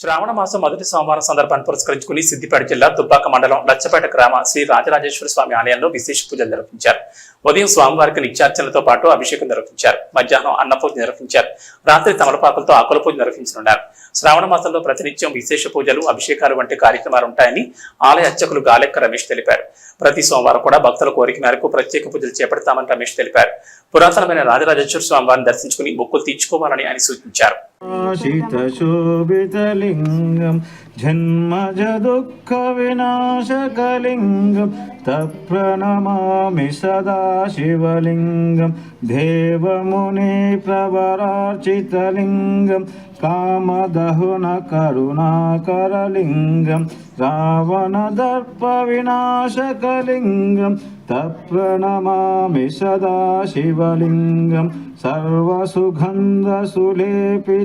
శ్రావణ మాసం మొదటి సోమవారం సందర్భాన్ని పురస్కరించుకుని సిద్దిపేట జిల్లా దుబ్బాక మండలం లచ్చపేట గ్రామ శ్రీ రాజరాజేశ్వర స్వామి ఆలయంలో విశేష పూజలు నిర్వహించారు. ఉదయం స్వామివారికి నిత్యార్చనలతో పాటు అభిషేకం నిర్వహించారు. మధ్యాహ్నం అన్నపూజ నిర్వహించారు. రాత్రి తమలపాకులతో ఆకుల పూజ నిర్వహించనున్నారు. శ్రావణ మాసంలో ప్రతినిత్యం విశేష పూజలు అభిషేకాలు వంటి కార్యక్రమాలు ఉంటాయని ఆలయ అర్చకులు గాలెక్క రమేష్ తెలిపారు. ప్రతి సోమవారం కూడా భక్తుల కోరిక మేరకు ప్రత్యేక పూజలు చేపడతామని రమేష్ తెలిపారు. పురాతనమైన రాజరాజేశ్వర స్వామివారిని దర్శించుకుని మొక్కులు తీర్చుకోవాలని ఆయన సూచించారు. శోభితలింగం జన్మజ దుఃఖ వినాశకలింగం తప్రణమామి సదాశివలింగం దేవముని ప్రవరార్చితలింగం కామదహున కరుణాకరలింగం రావణ దర్ప వినాశకలింగం తప్రణమామి సదా శివలింగం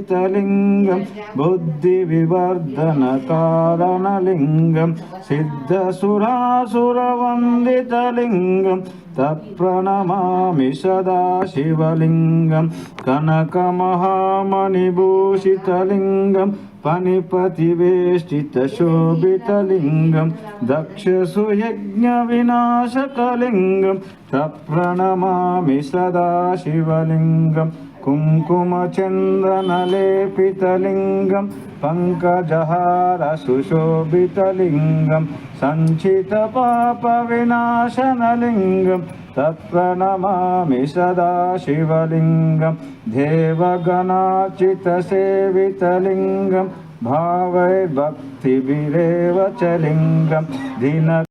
सर्वसुगन्धसुलेपितलिङ्गं बुद्धिविवर्धनकारणलिङ्गं सिद्धसुरासुरवन्दितलिङ्गं तत्प्रणमामि सदा शिवलिङ्गं कनकमहामणिभूषितलिङ्गं पनिपतिवेष्टितशोभितलिङ्गं दक्षसुयज्ञविनाशकलिङ्गं तत्प्रणमामि सदा शिवलिङ्गं कुङ्कुमचन्दनलेपितलिङ्गं पङ्कजहारसुशोभितलिङ्गं सञ्चितपापविनाशनलिङ्गं तत्प्रणमामि सदा शिवलिङ्गं देवगणाचितसेवितलिङ्गं च लिङ्गं दिनकरपूजितलिङ्गं